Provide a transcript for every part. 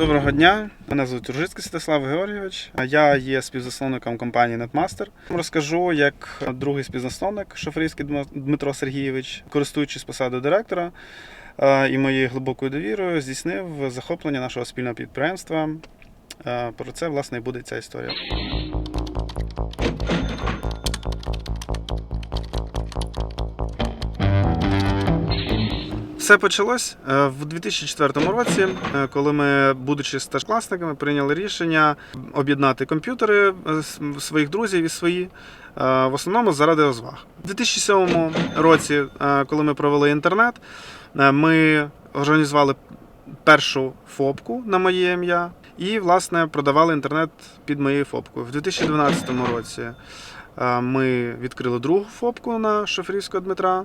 Доброго дня. Мене звуть Ружицький Святослав Георгійович. Я є співзасновником компанії Netmaster. Розкажу, як другий співзасновник Шофрійський Дмитро Сергійович, користуючись посадою директора е, і моєю глибокою довірою, здійснив захоплення нашого спільного підприємства. Е, Про це власне і буде ця історія. Все почалось е, в 2004 році, е, коли ми, будучи старшокласниками, прийняли рішення об'єднати комп'ютери е, своїх друзів і свої, в основному заради розваг. У 2007 році, коли ми провели інтернет, ми організували першу ФОПку на моє ім'я і, власне, продавали інтернет під моєю ФОПкою. В 2012 році ми відкрили другу ФОПку на Шофрівського Дмитра.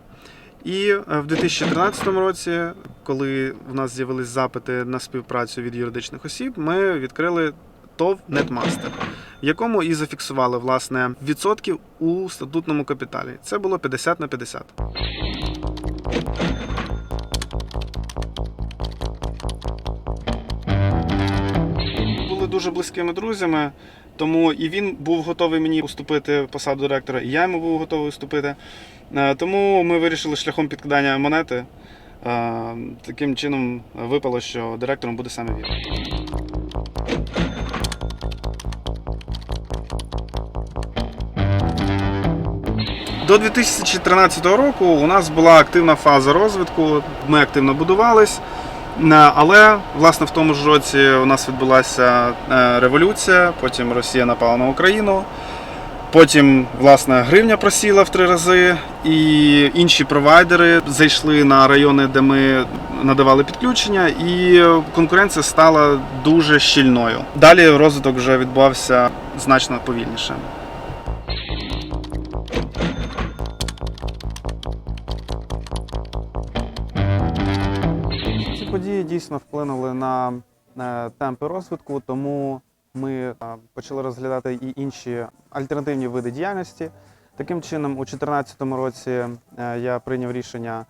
І е, в 2013 році, коли в нас з'явились запити на співпрацю від юридичних осіб, ми відкрили ТОВ Netmaster, в якому і зафіксували власне відсотків у статутному капіталі. Це було 50 на 50. Були дуже близькими друзями, тому і він був готовий мені уступити посаду директора, і я йому був готовий уступити. Е, Тому ми вирішили шляхом підкидання монети. Е, Таким чином випало, що директором буде саме він. До 2013 року у нас була активна фаза розвитку, ми активно будувались. Е, Але власне в тому ж році у нас відбулася е, революція, потім Росія напала на Україну. Потім, власне, гривня просіла в три рази, і інші провайдери зайшли на райони, де ми надавали підключення, і конкуренція стала дуже щільною. Далі розвиток вже відбувався значно повільніше. Події дійсно вплинули на е, темпи розвитку, тому ми е, почали розглядати і інші альтернативні види діяльності. Таким чином, у 2014 році е, я прийняв рішення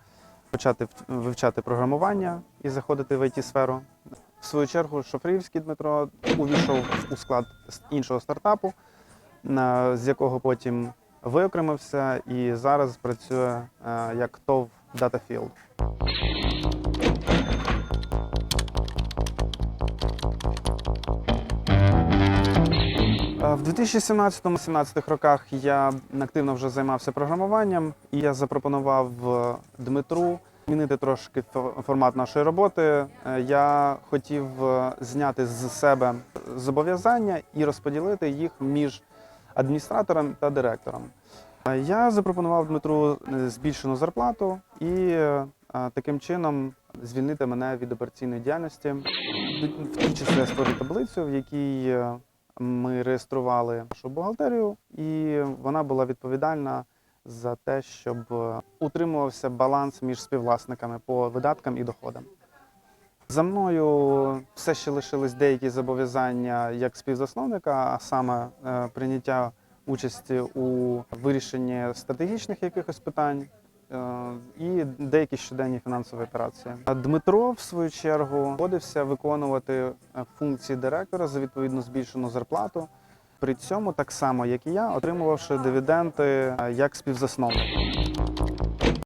почати вивчати програмування і заходити в it сферу В свою чергу, Шофрівський Дмитро увійшов у склад іншого стартапу, з якого потім виокремився і зараз працює як ТОВ Datafield. В 2017-17 роках я активно вже займався програмуванням, і я запропонував е, Дмитру змінити трошки формат нашої роботи. Е, Я хотів е, зняти з себе зобов'язання і розподілити їх між адміністратором та директором. Я запропонував Дмитру збільшену зарплату і таким чином звільнити мене від операційної діяльності. В тій часи я створив таблицю, в якій ми реєстрували нашу бухгалтерію, і вона була відповідальна за те, щоб е, утримувався баланс між співвласниками по видаткам і доходам. За мною все ще лишились деякі зобов'язання як співзасновника, а саме е, прийняття участі у вирішенні стратегічних якихось питань. Е, І деякі щоденні фінансові операції. Дмитро, в свою чергу, погодився виконувати е, функції директора за відповідно збільшену зарплату. При цьому, так само як і я, отримувавши дивіденди е, як співзасновник.